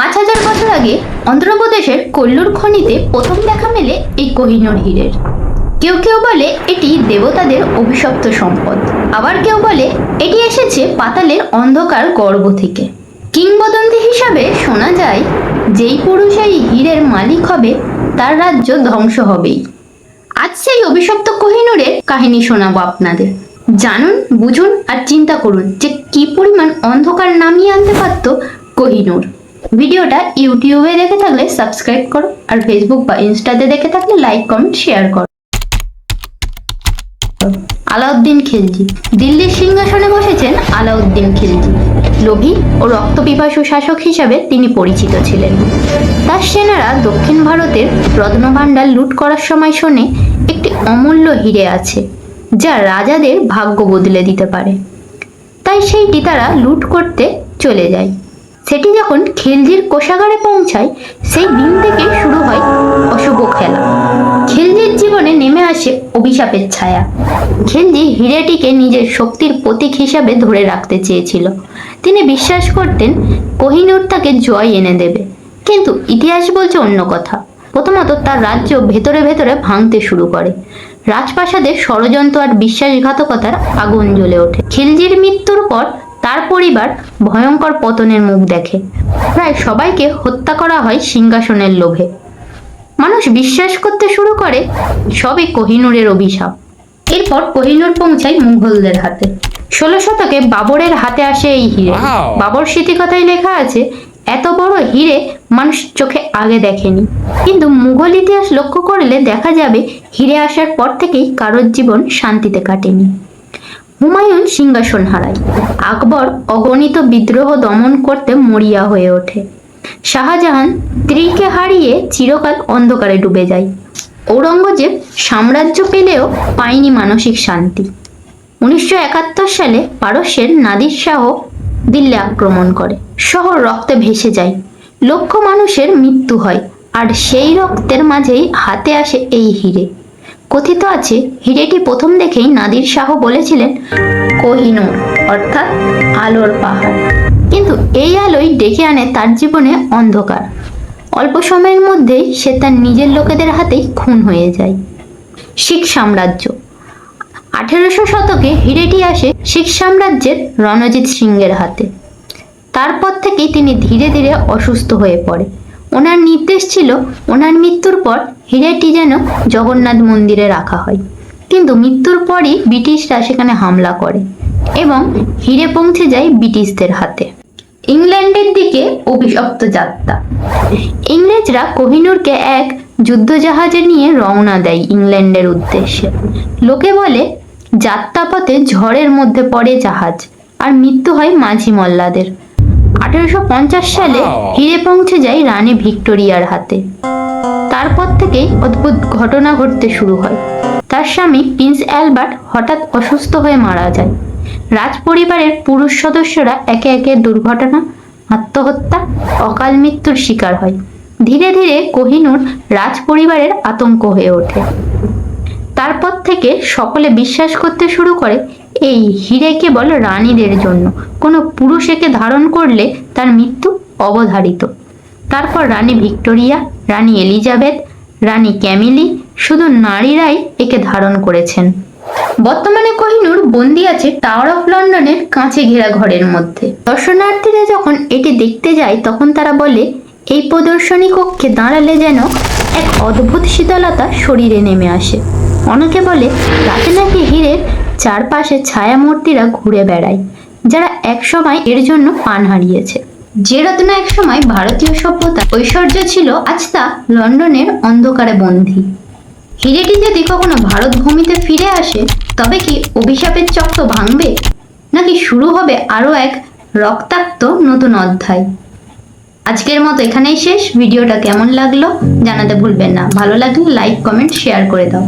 পাঁচ হাজার বছর আগে অন্ধ্রপ্রদেশের কল্লুর খনিতে প্রথম দেখা মেলে এই কোহিনুর হীরের। কেউ কেউ বলে এটি দেবতাদের অভিশপ্ত সম্পদ। আবার কেউ বলে এটি এসেছে পাতালের অন্ধকার গর্ভ থেকে। কিংবদন্তি হিসাবে শোনা যায়, যেই পুরুষ এই হীরের মালিক হবে, তার রাজ্য ধ্বংস হবেই। আজ সেই অভিশপ্ত কোহিনুরের কাহিনী শোনাবো আপনাদের। জানুন, বুঝুন আর চিন্তা করুন যে কি পরিমাণ অন্ধকার নামিয়ে আনতে পারত কোহিনুর ভিডিওটা ইউটিউবে দেখে থাকলে সাবস্ক্রাইব করো আর ফেসবুক বা ইনস্টাতে দেখে থাকলে লাইক কমেন্ট শেয়ার করো। আলাউদ্দিন খিলজি। দিল্লির সিংহাসনে বসেছেন আলাউদ্দিন খিলজি। লোভী ও রক্তপিপাসু শাসক হিসাবে তিনি পরিচিত ছিলেন। তার সেনারা দক্ষিণ ভারতের রত্নভাণ্ডার লুট করার সময় শোনে একটি অমূল্য হিরে আছে, যা রাজাদের ভাগ্য বদলে দিতে পারে। তাই সেইটি তারা লুট করতে চলে যায়। সেটি যখন খিলজির কোষাগারে পৌঁছায়, সেই দিন থেকে শুরু হয় অশুভ খেলা। খিলজির জীবনে নেমে আসে অভিশাপের ছায়া। খিলজি হিরেটিকে নিজের শক্তির প্রতীক হিসাবে ধরে রাখতে চেয়েছিল। তিনি বিশ্বাস করতেন কোহিনূর তাকে জয় এনে দেবে। কিন্তু ইতিহাস বলছে অন্য কথা। প্রথমত তার রাজ্য ভেতরে ভেতরে ভাঙতে শুরু করে। রাজপ্রাসাদের ষড়যন্ত্র আর বিশ্বাসঘাতকতার আগুন জ্বলে ওঠে। খিলজির মৃত্যুর পর তার পরিবার ভয়ঙ্কর পতনের মুখ দেখে। প্রায় সবাইকে হত্যা করা হয় সিংহাসনের লোভে। মানুষ বিশ্বাস করতে শুরু করে সবই কোহিনুরের অভিশাপ। এরপর কোহিনুর পৌঁছায় মুঘলদের হাতে। ষোলো শতকে বাবরের হাতে আসে এই হিরে! বাবর স্মৃতিকথায় লেখা আছে এত বড় হিরে মানুষ চোখে আগে দেখেনি। কিন্তু মুঘল ইতিহাস লক্ষ্য করলে দেখা যাবে হিরে আসার পর থেকেই কারোর জীবন শান্তিতে কাটেনি। হুমায়ুন সিংহাসন হারায়। আকবর অগণিত বিদ্রোহ দমন করতে মরিয়া হয়ে ওঠে। শাহজাহান স্ত্রীকে হারিয়ে চিরকাল অন্ধকারে ডুবে যায়। ঔরঙ্গজেব সাম্রাজ্য পেলেও পায়নি মানসিক শান্তি। উনিশশো একাত্তর সালে পারস্যের নাদির শাহ দিল্লি আক্রমণ করে। শহর রক্তে ভেসে যায়। লক্ষ মানুষের মৃত্যু হয়। আর সেই রক্তের মাঝেই হাতে আসে এই হিরে। কথিত আছে হিরেটি প্রথম দেখেই নাদির শাহ বলেছিলেন, কোহিনুর অর্থাৎ আলোর পাহাড়। কিন্তু এই আলোই ডেকে আনে তার জীবনে অন্ধকার। অল্প সময়ের মধ্যেই সে তার নিজের লোকেদের হাতেই খুন হয়ে যায়। শিখ সাম্রাজ্য। আঠেরোশো শতকে হিরেটি আসে শিখ সাম্রাজ্যের রণজিৎ সিংয়ের হাতে। তারপর থেকেই তিনি ধীরে ধীরে অসুস্থ হয়ে পড়ে। ওনার নির্দেশ ছিল, ওনার মৃত্যুর পর হিরেটি যেন জগন্নাথ মন্দিরে রাখা হয়। কিন্তু মৃত্যুর পরই ব্রিটিশরা সেখানে হামলা করে এবং হিরে পৌঁছে যায় ব্রিটিশদের হাতে। ইংল্যান্ডের দিকে অভিশপ্ত যাত্রা। ইংরেজরা কোহিনুরকে এক যুদ্ধজাহাজে নিয়ে রওনা দেয় ইংল্যান্ডের উদ্দেশ্যে। লোকে বলে, যাত্রাপথে ঝড়ের মধ্যে পড়ে জাহাজ, আর মৃত্যু হয় মাঝি মল্লাদের। আঠেরোশো পঞ্চাশ সালে হিরে পৌঁছে যায় রানী ভিক্টোরিয়ার হাতে। তারপর থেকেই অদ্ভুত ঘটনা ঘটতে শুরু হয়। তার স্বামী প্রিন্স অ্যালবার্ট হঠাৎ অসুস্থ হয়ে মারা যায়। রাজ পরিবারের পুরুষ সদস্যরা একে একে দুর্ঘটনা আত্মহত্যা অকাল মৃত্যুর শিকার হয়। ধীরে ধীরে কোহিনুর রাজ পরিবারের আতঙ্ক হয়ে ওঠে। তারপর থেকে সকলে বিশ্বাস করতে শুরু করে এই হিরে কেবল রানীদের জন্য। কোনো পুরুষ একে ধারণ করলে তার মৃত্যু অবধারিত। তারপর রানী ভিক্টোরিয়া, রানী এলিজাবেথ, রানী ক্যামিলি, শুধু নারীরাই একে ধারণ করেছেন। বর্তমানে কোহিনুর বন্দি আছে টাওয়ার অফ লন্ডনের কাঁচে ঘেরা ঘরের মধ্যে। দর্শনার্থীরা যখন এটি দেখতে যায়, তখন তারা বলে, এই প্রদর্শনী কক্ষে দাঁড়ালে যেন এক অদ্ভুত শীতলতা শরীরে নেমে আসে। অনেকে বলে, রাতে নাকি হীরের চারপাশে ছায়ামূর্তিরা ঘুরে বেড়ায়, যারা একসময় এর জন্য পান হারিয়েছে। যে রত্ন একসময় ভারতীয় সভ্যতা ঐশ্বর্য ছিল, আজ তা লন্ডনের অন্ধকারে বন্দী। হিরেটি যদি কখনো ভারত ভূমিতে ফিরে আসে, তবে কি অভিশাপের চক্র ভাঙবে? নাকি শুরু হবে আরও এক রক্তাক্ত নতুন অধ্যায়? আজকের মতো এখানেই শেষ। ভিডিওটা কেমন লাগল জানাতে ভুলবেন না। ভালো লাগলে লাইক, কমেন্ট, শেয়ার করে দাও।